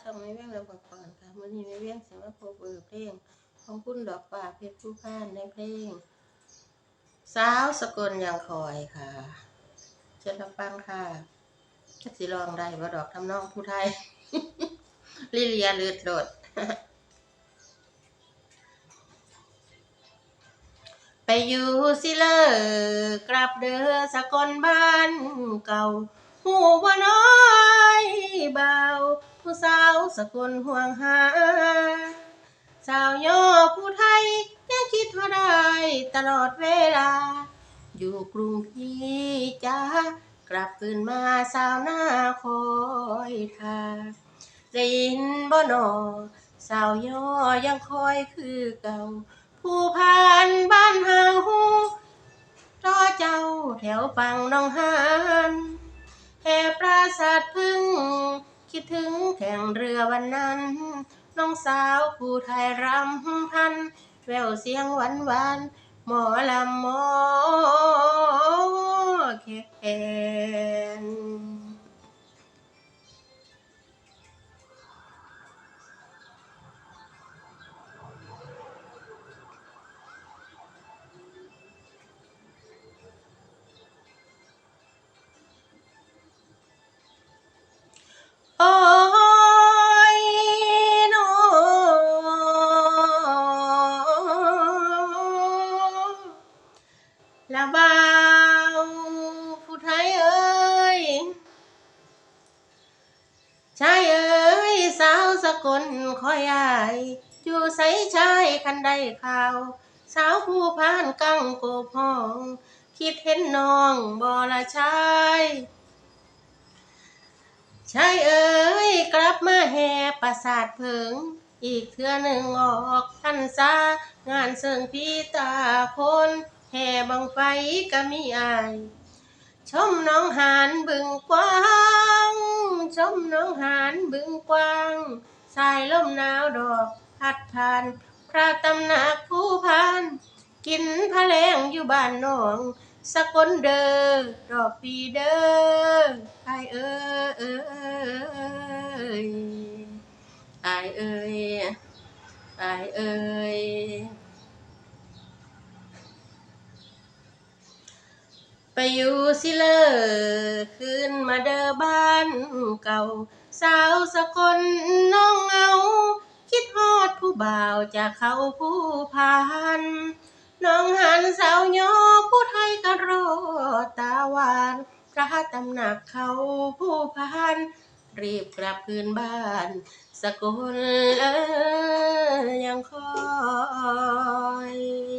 ช่องไม่เวียงเราก่อนค่ะวันนี้ไม่เวียงเสียงว่าโคเวอร์เพลง ของคุณดอกป่าเพชรผู้พานในเพลง สาวสกลยังคอยค่ะเชิญรับฟังค่ะจะสิลองได้บ่ดอกทำนองผู้ไทย ลิเลียเลือดโดดไปอยู่สิเลอกลับเด้อสกลบ้านเก่าหูบ่น้อยเบา ผู้สาวสกลห่วงหา สาวย่อผู้ไทยยังคิดว่าได้ตลอดเวลา อยู่กรุงพี่จ้ากลับคืนมาสาวหน้าคอยทาได้ยินบ่หนอสาวย่อยังคอยคือเก่า ผู้ผ่านบ้านเฮารอเจ้าแถวฝั่งน้องหานแห่ปราสาทพึ่ง คิดถึงแข่งเรือวันนั้น น้องสาวผู้ไทยรำพัน แววเสียงหวานหวานหมอลำหมอ ละบ่าวผู้ไทยเอ้ยชายเอ้ยสาวสกลคอยอายอยู่ใสชายคันได้ข่าว สาวผู้พานกังโกบห้อง คิดเห็นน้องบ่ละชายชายเอ้ยกลับมาแห่ประสาทเพิง อีกเทื่อหนึ่งออกพรรษางานเสิงพี่ตาคน แห่บังไฟก็มีอาย ชมน้องหานบึงกว้าง ชมน้องหานบึงกว้าง สายลมหนาวดอกพัดผ่าน พระตำหนักผู้พาน กินพะแลงอยู่บ้านน้อง สกลเดอดอกปีเดอไอายเอ้ยไอายเอ้ยไอายเอ้ย ไปอยู่สิเลอขึ้นมาเดอบ้านเก่า สาวสกลน้องเงาคิดฮอดผู้บ่าวจากเขาผู้พานน้องหันสาวยอผู้ไทยก็รอตาหวานพระตำหนักเขาผู้พานรีบกลับคืนบ้าน สกุลเอ้ยยังคอย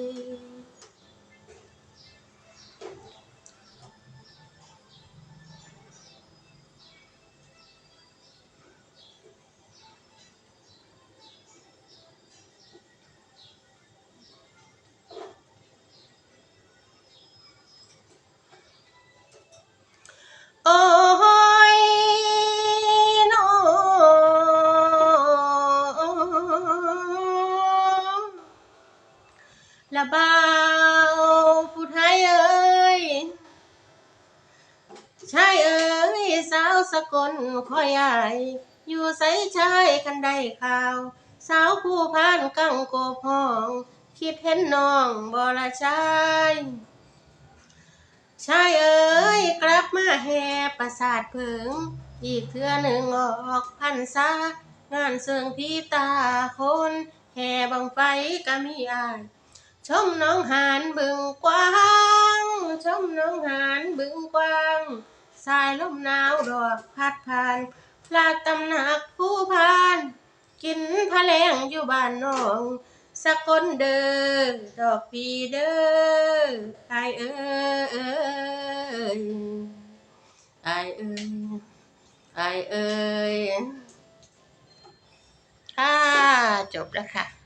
ละเบาวผู้ไทยเอ้ยชายเอ้ยสาวสกลคอยอายอยู่ใสชายคันได้ข่าว สาวผู้พานกังโกบห้อง คิดเห็นน้องบ่ละชายชายเอ๋ยกลับมาแห่ประสาทเพิง อีกเทื่อหนึ่งออกพรรษางานเสิงพี่ตาคน แห่บังไฟก็มีอาย ชมน้องหานบึงกว้าง ชมน้องหานบึงกว้าง สายลมหนาวดอกพัดผ่านพลาตำหนักผู้พาน กินพะแลงอยู่บ้านน้องสกลเด้อดอกปีเด้อไอเอ้ยไอเอ้ยไอเอ้ยค่ะจบแล้วค่ะ